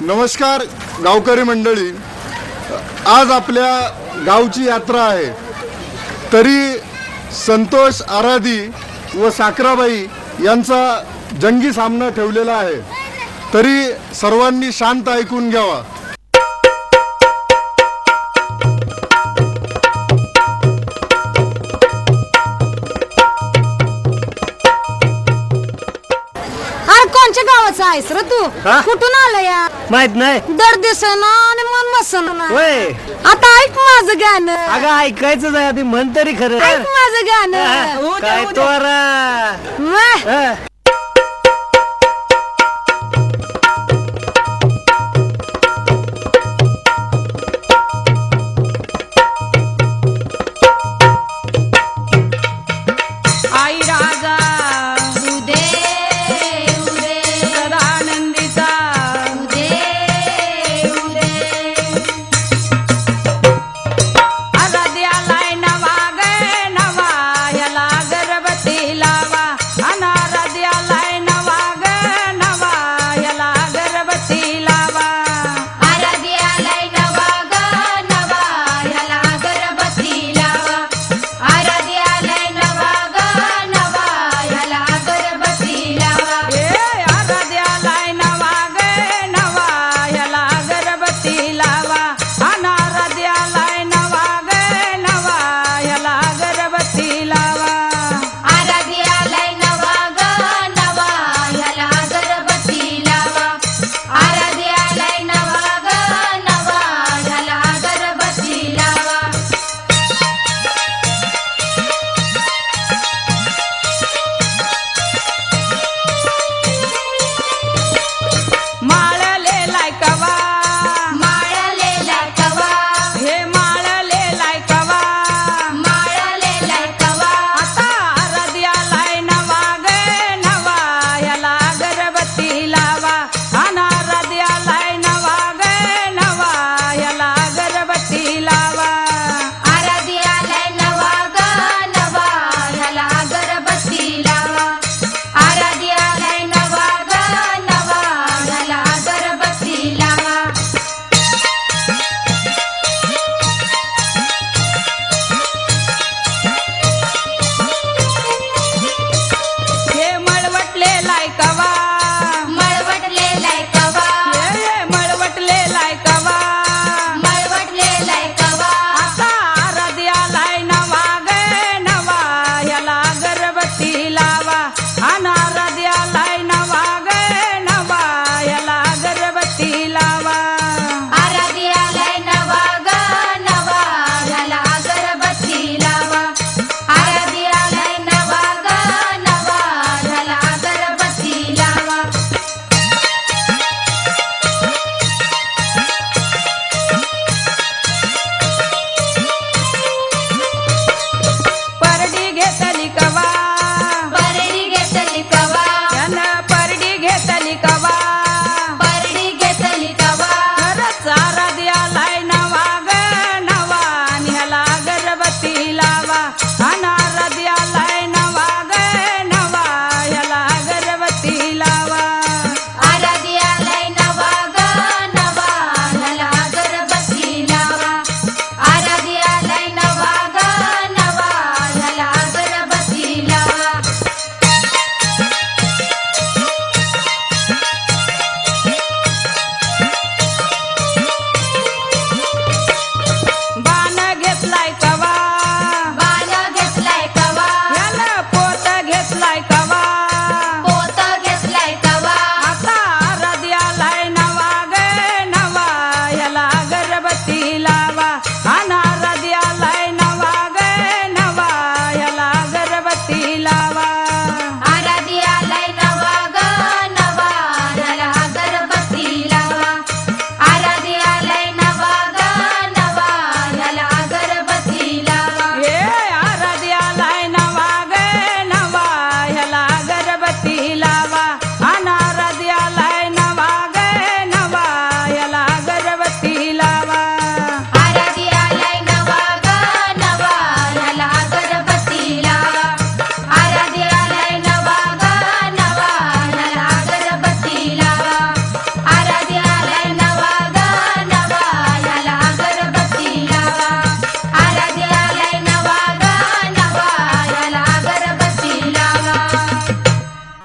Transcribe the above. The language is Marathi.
नमस्कार गावकरी मंडळी. आज आपल्या गावची यात्रा आहे. तरी संतोष आराधी व साखराबाई यांचा जंगी सामना ठेवलेला आहे. तरी सर्वांनी शांत ऐकून घ्यावा. तू? हा? कुठून आला या? माहीत नाही. दर दिसना आणि मन बसना होय. आता ऐक माझं गाणं. अगं ऐकायचं आधी म्हण तरी खरं. ऐक माझं गाणं. काय तोरा मग,